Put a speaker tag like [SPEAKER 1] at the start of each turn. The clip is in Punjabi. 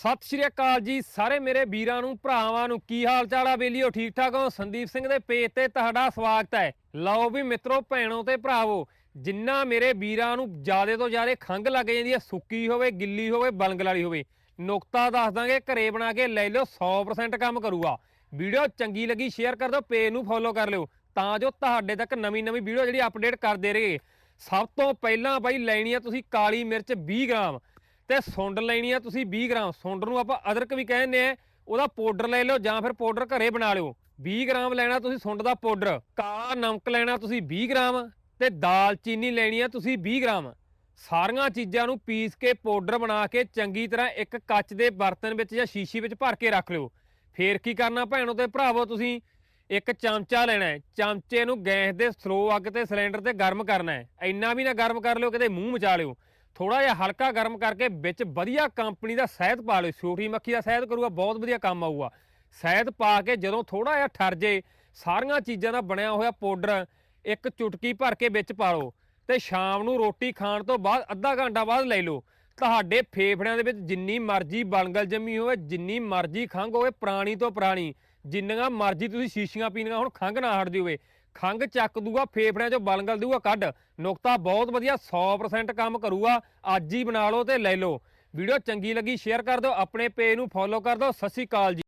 [SPEAKER 1] ਸਤਿ ਸ਼੍ਰੀ ਅਕਾਲ ਜੀ ਸਾਰੇ ਮੇਰੇ ਵੀਰਾਂ ਨੂੰ, ਭਰਾਵਾਂ ਨੂੰ, ਕੀ ਹਾਲ ਚਾਲ ਆ ਬੇਲੀਓ? ਠੀਕ ਠਾਕ ਹੋ? ਸੰਦੀਪ ਸਿੰਘ ਦੇ ਪੇਜ ਤੇ ਤੁਹਾਡਾ ਸਵਾਗਤ ਹੈ। ਲਓ ਵੀ ਮਿੱਤਰੋ, ਭੈਣੋ ਤੇ ਭਰਾਵੋ, ਜਿੰਨਾ ਮੇਰੇ ਵੀਰਾਂ ਨੂੰ ਜਿਆਦੇ ਤੋਂ ਜਿਆਦੇ ਖੰਗ ਲੱਗ ਜਾਂਦੀ ਹੈ, ਸੁੱਕੀ ਹੋਵੇ, ਗਿੱਲੀ ਹੋਵੇ ਬਲਗਲ ਵਾਲੀ ਹੋਵੇ, ਨੁਕਤਾ ਦੱਸ ਦਾਂਗੇ, ਘਰੇ ਬਣਾ ਕੇ ਲੈ ਲਿਓ 100% ਕੰਮ ਕਰੂਗਾ। ਵੀਡੀਓ ਚੰਗੀ ਲੱਗੀ, ਸ਼ੇਅਰ ਕਰ ਦਿਓ, ਪੇਜ ਨੂੰ ਫੋਲੋ ਕਰ ਲਿਓ, ਤਾਂ ਜੋ ਤੁਹਾਡੇ ਤੱਕ ਨਵੀਂ ਨਵੀਂ ਵੀਡੀਓ ਜਿਹੜੀ ਅਪਡੇਟ ਕਰਦੇ ਰਹੇ ਸਭ ਤੋਂ ਪਹਿਲਾਂ ਬਾਈ, ਲੈਣੀ ਆ ਤੁਸੀਂ ਕਾਲੀ ਮਿਰਚ 20 ਗ੍ਰਾਮ। ਤੇ ਸੁੰਡ ਲੈਣੀ ਆ ਤੁਸੀਂ 20 ਗ੍ਰਾਮ। ਸੁੰਡ ਨੂੰ ਆਪਾਂ ਅਦਰਕ ਵੀ ਕਹਿੰਦੇ ਆ, ਉਹਦਾ ਪਾਊਡਰ ਲੈ ਲਿਓ ਜਾਂ ਫਿਰ ਪਾਊਡਰ ਘਰੇ ਬਣਾ ਲਿਓ। 20 ਗ੍ਰਾਮ ਲੈਣਾ ਤੁਸੀਂ ਸੁੰਡ ਦਾ ਪਾਊਡਰ, ਕਾਲਾ ਨਮਕ ਲੈਣਾ ਤੁਸੀਂ 20 ਗ੍ਰਾਮ ਤੇ ਦਾਲਚੀਨੀ ਲੈਣੀ ਆ ਤੁਸੀਂ 20 ਗ੍ਰਾਮ। ਸਾਰੀਆਂ ਚੀਜ਼ਾਂ ਨੂੰ ਪੀਸ ਕੇ ਪਾਊਡਰ ਬਣਾ ਕੇ ਚੰਗੀ ਤਰ੍ਹਾਂ ਇੱਕ ਕੱਚ ਦੇ ਬਰਤਨ ਵਿੱਚ ਜਾਂ ਸ਼ੀਸ਼ੀ ਵਿੱਚ ਭਰ ਕੇ ਰੱਖ ਲਿਓ। ਫੇਰ ਕੀ ਕਰਨਾ ਭੈਣੋ ਤੇ ਭਰਾਵੋ ਤੁਸੀਂ? ਇੱਕ ਚਮਚਾ ਲੈਣਾ ਹੈ। ਚਮਚੇ ਨੂੰ ਗੈਸ ਦੇ ਸਲੋ ਅੱਗ ਤੇ ਸਿਲੰਡਰ ਤੇ ਗਰਮ ਕਰਨਾ ਹੈ। ਇੰਨਾ ਵੀ ਨਾ ਗਰਮ ਕਰ ਲਿਓ, ਕਿਤੇ ਮੂੰਹ ਮਚਾ ਲਿਓ। ਥੋੜਾ ਜਿਹਾ ਹਲਕਾ ਗਰਮ ਕਰਕੇ ਵਿੱਚ ਵਧੀਆ ਕੰਪਨੀ ਦਾ ਸ਼ਹਿਦ ਪਾ ਲਿਓ। ਛੋਟੀ ਮੱਖੀ ਦਾ ਸ਼ਹਿਦ ਕਰੂਗਾ, ਬਹੁਤ ਵਧੀਆ ਕੰਮ ਆਊਗਾ। ਸ਼ਹਿਦ ਪਾ ਕੇ ਜਦੋਂ ਥੋੜਾ ਜਿਹਾ ਠਰ ਜੇ, ਸਾਰੀਆਂ ਚੀਜ਼ਾਂ ਦਾ ਬਣਿਆ ਹੋਇਆ ਪਾਊਡਰ ਇੱਕ ਚੁਟਕੀ ਭਰ ਕੇ ਵਿੱਚ ਪਾ ਲਓ ਤੇ ਸ਼ਾਮ ਨੂੰ ਰੋਟੀ ਖਾਣ ਤੋਂ ਬਾਅਦ ਅੱਧਾ ਘੰਟਾ ਬਾਅਦ ਲੈ ਲਓ। ਤੁਹਾਡੇ ਫੇਫੜਿਆਂ ਦੇ ਵਿੱਚ ਜਿੰਨੀ ਮਰਜ਼ੀ ਬਲਗਲ ਜੰਮੀ ਹੋਵੇ, ਜਿੰਨੀ ਮਰਜ਼ੀ ਖੰਘ ਹੋਵੇ, ਪੁਰਾਣੀ ਤੋਂ ਪੁਰਾਣੀ, ਜਿੰਨੀਆਂ ਮਰਜ਼ੀ ਤੁਸੀਂ ਸ਼ੀਸ਼ੀਆਂ ਪੀਣੀਆਂ ਹੁਣ, ਖੰਘ ਨਾ ਹਟਦੀ ਹੋਵੇ ਖੰਘ ਚੱਕ ਦੂਗਾ, ਫੇਫੜਿਆਂ 'ਚੋਂ ਬਲਗਲ ਦੂਗਾ, ਕੱਢ। ਨੁਕਤਾ ਬਹੁਤ ਵਧੀਆ 100% ਕੰਮ ਕਰੂਗਾ। ਅੱਜ ਹੀ ਬਣਾ ਲਓ ਤੇ ਲੈ ਲਓ। ਵੀਡੀਓ ਚੰਗੀ ਲੱਗੀ, ਸ਼ੇਅਰ ਕਰ ਦਿਓ, ਆਪਣੇ ਪੇਜ ਨੂੰ ਫੋਲੋ ਕਰ ਦਿਓ। ਸਤਿ ਸ਼੍ਰੀ ਅਕਾਲ ਜੀ।